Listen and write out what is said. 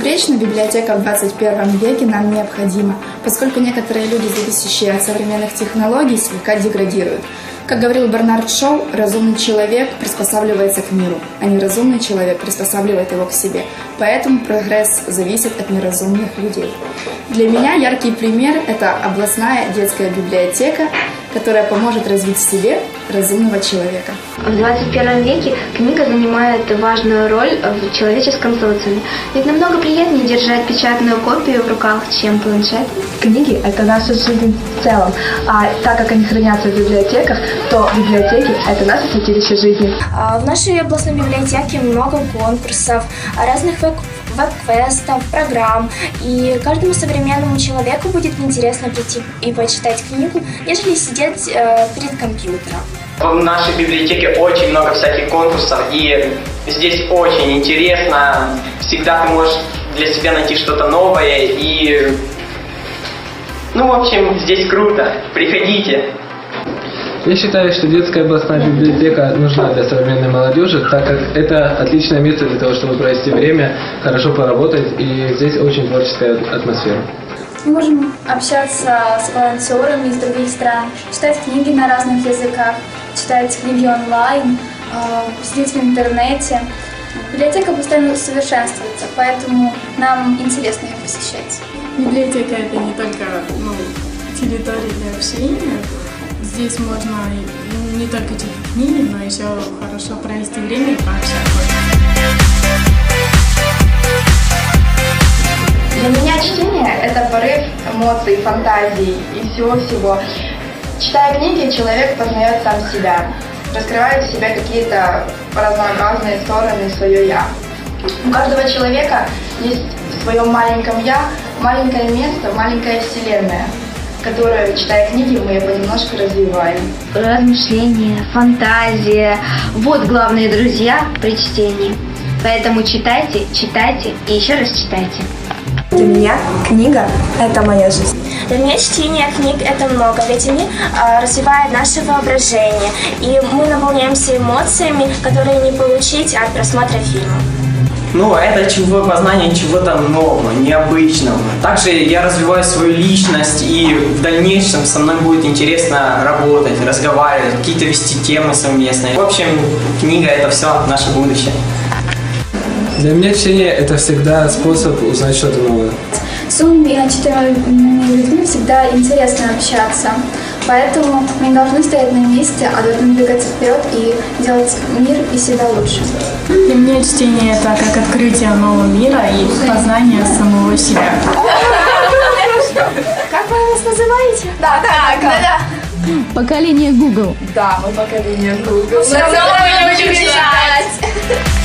Конечно, библиотека в 21 веке нам необходима, поскольку некоторые люди, зависящие от современных технологий, слегка деградируют. Как говорил Бернард Шоу, разумный человек приспосабливается к миру, а неразумный человек приспосабливает его к себе. Поэтому прогресс зависит от неразумных людей. Для меня яркий пример – это областная детская библиотека, которая поможет развить в себе разумного человека. В 21 веке книга занимает важную роль в человеческом социуме. Ведь намного приятнее держать печатную копию в руках, чем планшет. Книги – это наша жизнь в целом. А так как они хранятся в библиотеках, то библиотеки – это наше святилище жизни. А В нашей областной библиотеке много конкурсов, разных веб- веб-квестов, программ. И каждому современному человеку будет интересно прийти и почитать книгу, нежели сидеть э, перед компьютером. В нашей библиотеке очень много всяких конкурсов, и здесь очень интересно. Всегда ты можешь для себя найти что-то новое, и... Ну, в общем, здесь круто. Приходите. Я считаю, что детская областная библиотека нужна для современной молодежи, так как это отличное место для того, чтобы провести время, хорошо поработать, и здесь очень творческая атмосфера. Мы можем общаться с волонтерами из других стран, читать книги на разных языках, читать книги онлайн, э, сидеть в интернете. Библиотека постоянно совершенствуется, поэтому нам интересно ее посещать. Библиотека это не только ну, территория для общения. Здесь можно не только читать книги, но еще хорошо провести время и пообщаться. Для меня чтение – это порыв эмоций, фантазий и всего-всего. Читая книги, человек познает сам себя, раскрывает в себе какие-то разнообразные стороны, свое «я». У каждого человека есть в своем маленьком «я» маленькое место, маленькая вселенная, которую, читая книги, мы понемножку развиваем. Размышления, фантазия – вот главные друзья при чтении. Поэтому читайте, читайте и еще раз читайте. Для меня книга – это моя жизнь. Для меня чтение книг это много, ведь они э, развивают наше воображение, и мы наполняемся эмоциями, которые не получить от просмотра фильма. Ну, это чего познание чего-то нового, необычного. Также я развиваю свою личность, и в дальнейшем со мной будет интересно работать, разговаривать, какие-то вести темы совместные. В общем, книга это все наше будущее. Для меня чтение – это всегда способ узнать что-то новое. С умными и начитанными людьми всегда интересно общаться. Поэтому мы не должны стоять на месте, а должны двигаться вперед и делать мир и себя лучше. Для меня чтение это как открытие нового мира и познание самого себя. Как вы нас называете? Да, да, да, да. Поколение Google. Да, мы поколение Google. Равно мы любим читать.